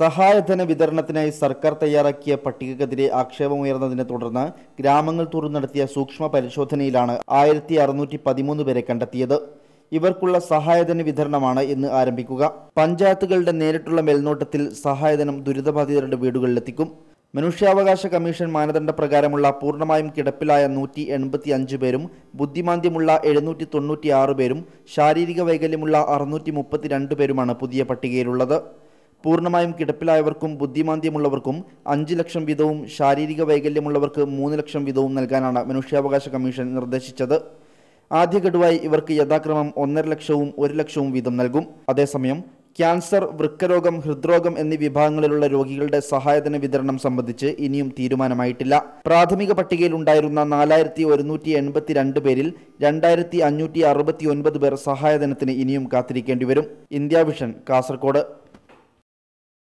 സഹായധന വിതരണത്തിനായി സർക്കാർ തയ്യാറാക്കിയ പട്ടികക്കെതിരെ ആക്ഷേപമുയർന്നതിനെ തുടർന്ന് ഗ്രാമങ്ങൾ തോറും നടത്തിയ സൂക്ഷ്മ പരിശോധനയിലാണ് ആയിരത്തി അറുന്നൂറ്റി പതിമൂന്ന് പേരെ കണ്ടെത്തിയത്. ഇവർക്കുള്ള സഹായധന വിതരണമാണ് ഇന്ന് ആരംഭിക്കുക. പഞ്ചായത്തുകളുടെ നേരിട്ടുള്ള മേൽനോട്ടത്തിൽ സഹായധനം ദുരിതബാധിതരുടെ വീടുകളിലെത്തിക്കും. മനുഷ്യാവകാശ കമ്മീഷൻ മാനദണ്ഡ പ്രകാരമുള്ള പൂർണമായും കിടപ്പിലായ നൂറ്റി എൺപത്തി അഞ്ച് പേരും ബുദ്ധിമാന്ദ്യമുള്ള എഴുന്നൂറ്റി തൊണ്ണൂറ്റി ആറ് പേരും ശാരീരിക വൈകല്യമുള്ള അറുന്നൂറ്റി മുപ്പത്തിരണ്ട് പേരുമാണ് പുതിയ പട്ടികയിലുള്ളത്. പൂർണമായും കിടപ്പിലായവർക്കും ബുദ്ധിമാന്ദ്യമുള്ളവർക്കും അഞ്ച് ലക്ഷം വീതവും ശാരീരിക വൈകല്യമുള്ളവർക്ക് മൂന്ന് ലക്ഷം വീതവും നൽകാനാണ് മനുഷ്യാവകാശ കമ്മീഷൻ നിർദ്ദേശിച്ചത്. ആദ്യ ഗഡുവായി ഇവർക്ക് യഥാക്രമം ഒന്നര ലക്ഷവും ഒരു ലക്ഷവും വീതം നൽകും. അതേസമയം ക്യാൻസർ വൃക്കരോഗം ഹൃദ്രോഗം എന്നീ വിഭാഗങ്ങളിലുള്ള രോഗികളുടെ സഹായധന വിതരണം സംബന്ധിച്ച് ഇനിയും തീരുമാനമായിട്ടില്ല. പ്രാഥമിക പട്ടികയിൽ ഉണ്ടായിരുന്ന നാലായിരത്തി ഒരുന്നൂറ്റി എൺപത്തിരണ്ട് പേരിൽ രണ്ടായിരത്തി അഞ്ഞൂറ്റി അറുപത്തി ഒൻപത് പേർ സഹായധനത്തിന് ഇനിയും കാത്തിരിക്കേണ്ടി വരും. India Vision Kasaragod.